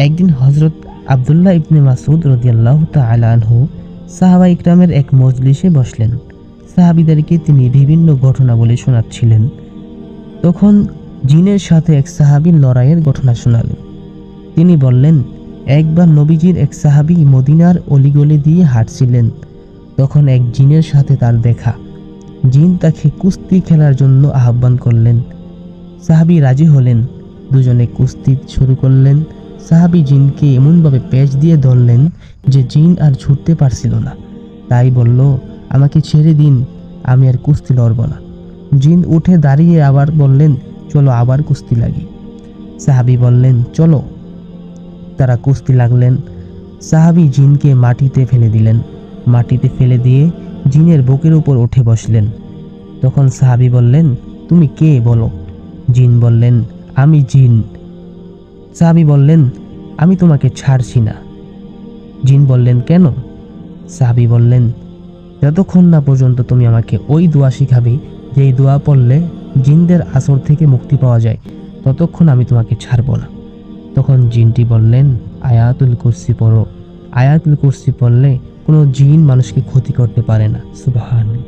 একদিন হজরত আবদুল্লাহ ইবনে মাসুদ রদিয়াল্লাহ আনহু সাহাবা ইকরামের এক মজলিসে বসলেন। সাহাবিদেরকে তিনি বিভিন্ন ঘটনা বলে শোনাচ্ছিলেন। তখন জিনের সাথে এক সাহাবীর লড়াইয়ের ঘটনা শোনালেন। তিনি বললেন, একবার নবীজির এক সাহাবী মদিনার অলিগলি দিয়ে হাঁটছিলেন। তখন এক জিনের সাথে তার দেখা। জিন তাকে কুস্তি খেলার জন্য আহ্বান করলেন। সাহাবী রাজি হলেন। দুজনে কুস্তি শুরু করলেন। সাহাবী জিনকে এমনভাবে পেঁচ দিয়ে ধরলেন যে জিন আর ছুটতে পারছিল না। তাই বলল, আমাকে ছেড়ে দিন, আমি আর কুস্তি লড়ব না। জিন উঠে দাঁড়িয়ে আবার বললেন, চলো আবার কুস্তি লাগি। সাহাবি বললেন, চলো। তারা কুস্তি লাগলেন। সাহাবী জিনকে মাটিতে ফেলে দিলেন। মাটিতে ফেলে দিয়ে জিনের বুকের উপর উঠে বসলেন। তখন সাহাবী বললেন, তুমি কে বলো? জিন বললেন, আমি জিন। সাহাবী বললেন, আমি তোমাকে ছাড়ছি না। জিন বললেন, কেন? সাহাবি বললেন, যতক্ষণ না পর্যন্ত তুমি আমাকে ওই দোয়া শিখাবে, যেই দোয়া পড়লে জিনদের আসর থেকে মুক্তি পাওয়া যায়, ততক্ষণ আমি তোমাকে ছাড়ব না। তখন জিনটি বললেন, আয়াতুল কুরসি পড়ো। আয়াতুল কুরসি পড়লে কোনো জিন মানুষকে ক্ষতি করতে পারে না। সুবহান